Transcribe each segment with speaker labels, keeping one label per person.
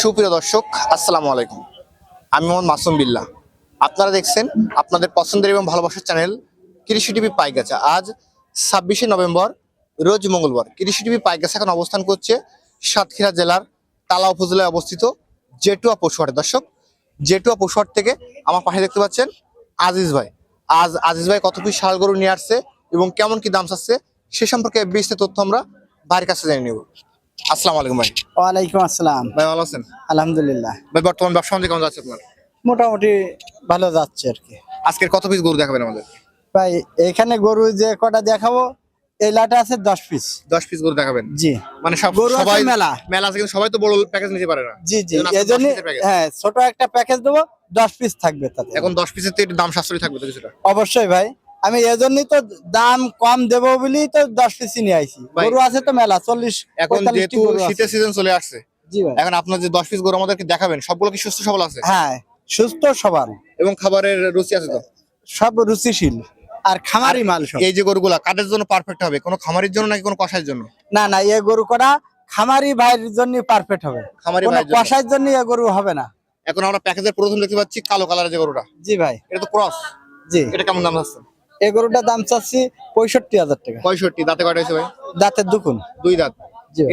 Speaker 1: সুপ্রিয় দর্শক, আসসালামু আলাইকুম। আমি মোহাম্মদ মাসুম বিল্লাহ। আপনারা দেখছেন আপনাদের পছন্দের এবং ভালোবাসার চ্যানেল কৃষি টিভি পাইগাছা। আজ ছাব্বিশে নভেম্বর, রোজ মঙ্গলবার। কৃষি টিভি পাইগাছা এখন অবস্থান করছে সাতক্ষীরা জেলার তালা উপজেলায় অবস্থিত জেটুয়া পশুহাটে। দর্শক, জেটুয়া পশুহাট থেকে আমার পাশে দেখতে পাচ্ছেন আজিজ ভাই। আজ আজিজ ভাই কত পিস শাল গরু নিয়ে আসছে এবং কেমন কি দাম চাচ্ছে সে সম্পর্কে বিস্তারিত তথ্য আমরা ভাইয়ের কাছে জেনে নেব। আসসালামু আলাইকুম ভাই।
Speaker 2: ওয়ালাইকুম আসসালাম।
Speaker 1: ভাই ভালো আছেন?
Speaker 2: আলহামদুলিল্লাহ।
Speaker 1: ভাই বর্তমান ব্যবসা বাণিজ্য কেমন যাচ্ছে আপনার?
Speaker 2: মোটামুটি ভালো যাচ্ছে আর কি।
Speaker 1: আজকের কত পিস গরু দেখাবেন আমাদের?
Speaker 2: ভাই এখানে গরু যে কটা দেখাবো এই লাটা আছে দশ পিস
Speaker 1: দশ পিস গরু দেখাবেন?
Speaker 2: জি।
Speaker 1: মানে সব সবাই
Speaker 2: মেলা।
Speaker 1: মেলা আছে কিন্তু সবাই তো বড় প্যাকেজ নিতে পারে না।
Speaker 2: জি জি।
Speaker 1: এজন্য 10।
Speaker 2: হ্যাঁ ছোট একটা প্যাকেজ দেবো দশ পিস থাকবে তাতে।
Speaker 1: এখন দশ পিসের তো একটু দাম সাশ্রয়ী থাকবে তো কিছুটা।
Speaker 2: অবশ্যই ভাই। আমি এজন্যই তো দাম কম দেবো বলেই তো দশ পিসই নিয়ে আইছি। গরু আছে তো মেলা চল্লিশ
Speaker 1: এখন যেহেতু শীতের সিজন চলে আসছে এখন আপনার যে দশ পিস গরু আমাদেরকে দেখাবেন সবগুলো কি সুস্থ সবল আছে?
Speaker 2: হ্যাঁ সুস্থ সবার
Speaker 1: এবং খাবারের রুচি আছে তো?
Speaker 2: সব রুচিশীল আর খামারি মাল সব।
Speaker 1: এই যে গরুগুলা কাদের জন্য পারফেক্ট হবে? কোনো খামারের জন্য নাকি কোনো কষাইয়ের জন্য?
Speaker 2: না না এই গরু করা খামারি ভাইয়ের জন্য পারফেক্ট হবে।
Speaker 1: খামারি ভাইয়ের জন্য।
Speaker 2: কষাইয়ের জন্য এ গরু হবে না।
Speaker 1: এখন আমরা প্যাকেজের প্রথম দেখতে পাচ্ছি কালো কালারের যে গরুটা।
Speaker 2: জি ভাই।
Speaker 1: এটা তো ক্রস
Speaker 2: জি।
Speaker 1: এটা কেমন দাম আছে
Speaker 2: এই গরুটার দাম চাচ্ছি পঁয়ষট্টি হাজার টাকা।
Speaker 1: পঁয়ষট্টি দাঁতে কয়টা হয়েছে ভাই?
Speaker 2: দাঁতের দুকুন
Speaker 1: দুই দাঁত।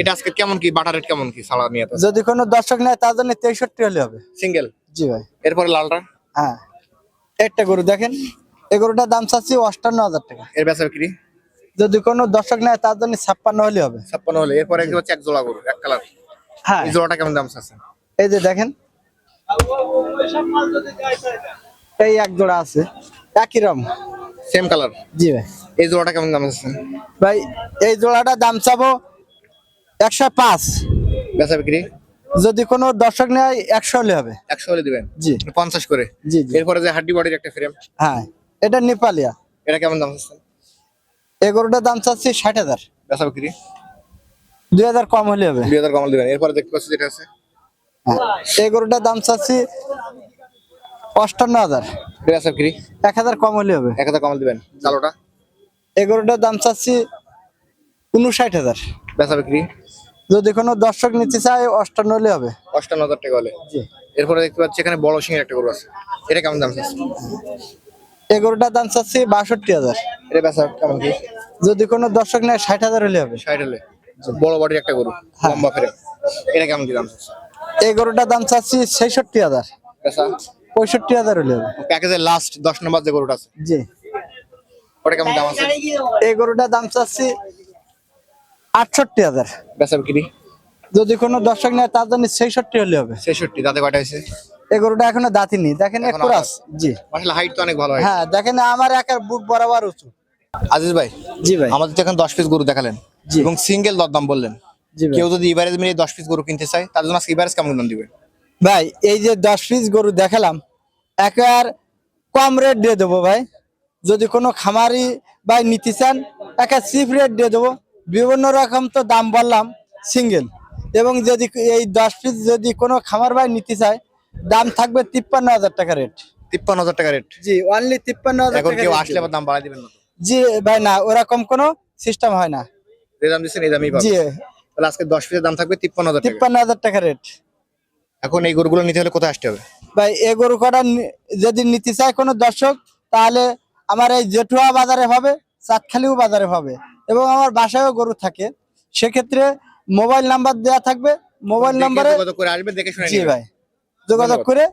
Speaker 1: এটা আজকে কেমন কি বাটার রেট কেমন কি সালা নিয়ে
Speaker 2: যদি কোনো দর্শক নেয় তার জন্য তেষট্টি হলে হবে।
Speaker 1: সিঙ্গেল?
Speaker 2: জি ভাই।
Speaker 1: এরপরে লালটা?
Speaker 2: হ্যাঁ। একটা গরু দেখেন এই গরুটার দাম চাচ্ছি অষ্টান্ন হাজার টাকা।
Speaker 1: এর বেচা বিক্রি?
Speaker 2: যদি কোনো দর্শক নেয় তার জন্য ছাপ্পান্ন হলে হবে।
Speaker 1: ছাপ্পান্ন হলে। এরপরে পাচ্ছি এক জোড়া গরু এক কালার।
Speaker 2: হ্যাঁ।
Speaker 1: এই জোড়াটা কেমন দাম চাচ্ছে
Speaker 2: এই যে দেখেন এই এক জোড়া আছে। একই রকম।
Speaker 1: সেম কালার
Speaker 2: জি ভাই।
Speaker 1: এই জোড়াটা কেমন দাম আছে?
Speaker 2: ভাই এই জোড়াটার দাম চাবো একশো পাঁচ।
Speaker 1: বেচা বিক্রি?
Speaker 2: যদি কোনো দর্শক নেয় একশো হলে হবে।
Speaker 1: একশো হলে দিবেন?
Speaker 2: জি।
Speaker 1: পঞ্চাশ করে?
Speaker 2: জি জি।
Speaker 1: এরপরে যে হাড্ডি বডির একটা ফ্রেম
Speaker 2: হ্যাঁ এটা নেপালিয়া।
Speaker 1: এটা কেমন দাম আছে?
Speaker 2: এই গরুটার দাম চাচ্ছি ষাট হাজার।
Speaker 1: বেচা বিক্রি?
Speaker 2: দুই হাজার কম হলে হবে।
Speaker 1: দুই হাজার কমাল দিবেন। এরপরে দেখতে পাচ্ছি যেটা আছে।
Speaker 2: হ্যাঁ। এই গরুটার দাম চাচ্ছি অষ্টান্ন হাজার।
Speaker 1: বেচা বিক্রি
Speaker 2: এক হাজার কম হলে হবে।
Speaker 1: এক হাজার কমাল দিবেন। কালোটা
Speaker 2: এই গরুটার দাম চাচ্ছি উনষাট হাজার।
Speaker 1: বেচা বিক্রি?
Speaker 2: যদি কোনো দর্শক নিতে চায় অষ্টান্ন হলে হবে।
Speaker 1: অষ্টান্ন হাজার টাকা হলে। এরপরে দেখতে পাচ্ছি এখানে বড় সিংহের একটা গরু আছে। এটা কেমন দাম আছে
Speaker 2: এই গরুটার দাম চাচ্ছি বাষট্টি হাজার।
Speaker 1: এটা বেচা কেমন কি?
Speaker 2: যদি কোনো দর্শক নেয় ষাট হাজার হলে হবে।
Speaker 1: ষাট হলে। বড় বডির একটা গরু
Speaker 2: হ্যাঁ।
Speaker 1: লম্বা এটা কেমন কি দাম আছে
Speaker 2: এই গরুটার দাম চাচ্ছি ছেষট্টি হাজার।
Speaker 1: বেচা?
Speaker 2: পঁয়ষট্টি হাজার হলে
Speaker 1: প্যাকেজের লাস্ট দশ নম্বর যে গরুটা আছে।
Speaker 2: জি।
Speaker 1: ওটা কেমন দাম আছে?
Speaker 2: এই গরুটার দাম চাচ্ছি আটষট্টি হাজার।
Speaker 1: বেচা বিক্রি?
Speaker 2: যদি কোনো দর্শক নেয় তার জন্য ছেষট্টি হলে হবে।
Speaker 1: ছেষট্টি দাঁতে কয়টা হয়েছে?
Speaker 2: এই গরুটা এখনও দাঁতিনি। দেখেন ক্রাস জি।
Speaker 1: আসলে হাইট তো অনেক ভালো হয়
Speaker 2: হ্যাঁ দেখেন আমার একার বুক বরাবর উঁচু।
Speaker 1: আজিজ ভাই
Speaker 2: জি ভাই।
Speaker 1: আমাদের তো এখন দশ পিস গরু দেখালেন।
Speaker 2: জি।
Speaker 1: এবং সিঙ্গেল দরদাম বললেন। কেউ যদি ইবারেজ মিলিয়ে দশ পিস গরু কিনতে চায় তার জন্য আজকে ইবারেজ কেমন দাম দিবেন?
Speaker 2: ভাই এই যে দশ পিস গরু দেখালাম একার কম রেট দিয়ে দেবো ভাই। যদি কোনো খামারি ভাই নিতে চান একা চিপ রেট দিয়ে দেবো। বিভিন্ন রকম তো দাম বললাম সিঙ্গেল এবং যদি এই দশ পিস যদি কোনো খামার ভাই নিতে চায় দাম থাকবে তিপ্পান্ন হাজার টাকা রেট
Speaker 1: তিপ্পান্ন হাজার টাকা রেট
Speaker 2: জি অনলি তিপ্পান্ন হাজার টাকা
Speaker 1: কেউ আসলে দাম বাড়াই দিবেন না
Speaker 2: জি ভাই না ওরকম কোনো সিস্টেম হয় না।
Speaker 1: যে দাম দিচ্ছেন এই দামই
Speaker 2: জি।
Speaker 1: তাহলে আজকে দশ পিসের দাম থাকবে তিপ্পান্ন হাজার
Speaker 2: তিপ্পান্ন হাজার টাকা রেট
Speaker 1: এখন এই গরুগুলো নিতে হলে কোথায় আসতে হবে?
Speaker 2: ভাই এই গরু কটা যদি নিতে চায় কোনো দর্শক তাহলে আমার এই জেঠুয়া বাজারে হবে চাঁদখালিও বাজারে হবে এবং আমার বাসায়ও গরু থাকে। সেক্ষেত্রে মোবাইল নাম্বার দেওয়া থাকবে। মোবাইল নাম্বারে
Speaker 1: যোগাযোগ করে আসবেন দেখে শুনে
Speaker 2: জি ভাই যোগাযোগ করে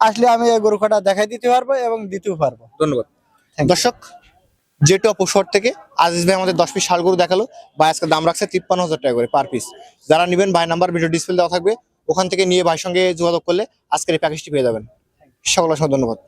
Speaker 2: আসলে আমি এই গরু কটা দেখাই দিতে পারব এবং দিতেও পারব।
Speaker 1: ধন্যবাদ। দর্শক যেটু অপসর থেকে আজিজ ভাই আমাদের দশ পিস শাল গরু দেখাল। ভাই আজকে দাম রাখছে তিপ্পান্ন হাজার টাকা করে পার পিস যারা নেবেন ভাই নাম্বার ভিডিও ডিসপ্লে দেওয়া থাকবে। ওখান থেকে নিয়ে ভাইয়ের সঙ্গে যোগাযোগ করলে আজকের এই প্যাকেজটি পেয়ে যাবেন। সকল অসংখ্য ধন্যবাদ।